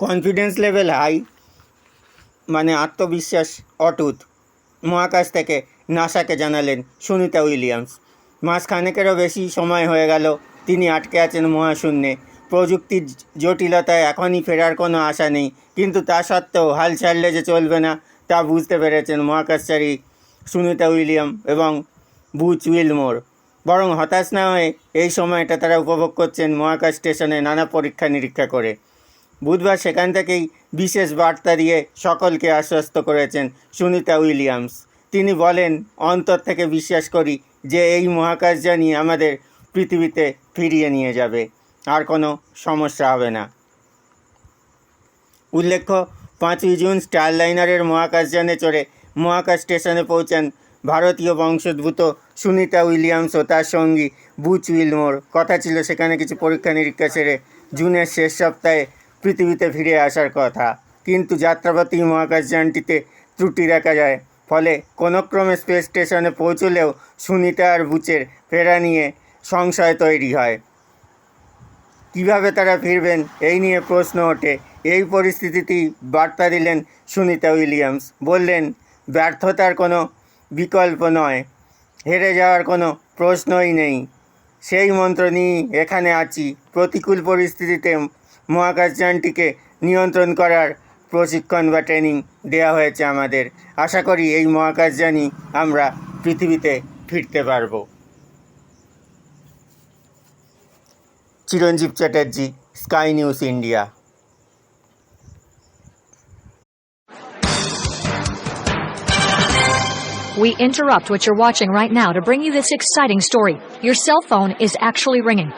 Confidence level high মানে আত্মবিশ্বাস অটুট। মহাকাশ থেকে নাসাকে জানালেন সুনিতা উইলিয়ামস। মাসখানেকেরও বেশি সময় হয়ে গেল, তিনি আটকে আছেন মহাশূন্যে। প্রযুক্তির জটিলতায় এখনই ফেরার কোনো আশা নেই, কিন্তু তা সত্ত্বেও হাল ছাড়লে যে চলবে না, তা বুঝতে পেরেছেন মহাকাশচারী সুনিতা উইলিয়াম এবং বুচ উইলমোর। বরং হতাশ না হয়ে এই সময়টা তারা উপভোগ করছেন মহাকাশ স্টেশনে নানা পরীক্ষা নিরীক্ষা করে। বুধবার সেখান থেকেই বিশেষ বার্তা দিয়ে সকলকে আশ্বস্ত করেছেন সুনিতা উইলিয়ামস। তিনি বলেন, অন্তর থেকে বিশ্বাস করি যে এই মহাকাশযানই আমাদের পৃথিবীতে ফিরিয়ে নিয়ে যাবে, আর কোনো সমস্যা হবে না। উল্লেখ্য, পাঁচই জুন স্টারলাইনারের মহাকাশযানে চড়ে মহাকাশ স্টেশনে পৌঁছান ভারতীয় বংশোদ্ভূত সুনিতা উইলিয়ামস ও তার সঙ্গী বুচ উইলমোর। কথা ছিল সেখানে কিছু পরীক্ষা নিরীক্ষা সেরে জুনের শেষ সপ্তাহে পৃথিবীতে ফিরে আসার কথা। কিন্তু যাত্রাপথী মহাকাশযানটিতে ত্রুটি দেখা যায়। ফলে কোনোক্রমে স্পেস স্টেশনে পৌঁছলেও সুনিতা আর বুচের ফেরা নিয়ে সংশয় তৈরি হয়। কীভাবে তারা ফিরবেন? এই নিয়ে প্রশ্ন ওঠে। এই পরিস্থিতিতেই বার্তা দিলেন সুনিতা উইলিয়ামস। বললেন, ব্যর্থতার কোনো বিকল্প নয়। হেরে যাওয়ার কোনো প্রশ্নই নেই। সেই মন্ত্র নিয়েই এখানে আছি। প্রতিকূল পরিস্থিতিতে মহাকাশযানটিকে নিয়ন্ত্রণ করার প্রশিক্ষণ বা ট্রেনিং দেওয়া হয়েছে আমাদের আশা করি এই মহাকাশযানই আমরা পৃথিবীতে ফিরতে পারব Chiranjeev Chatterjee Sky News India We interrupt what you're watching right now to bring you this exciting story. Your cell phone is actually ringing.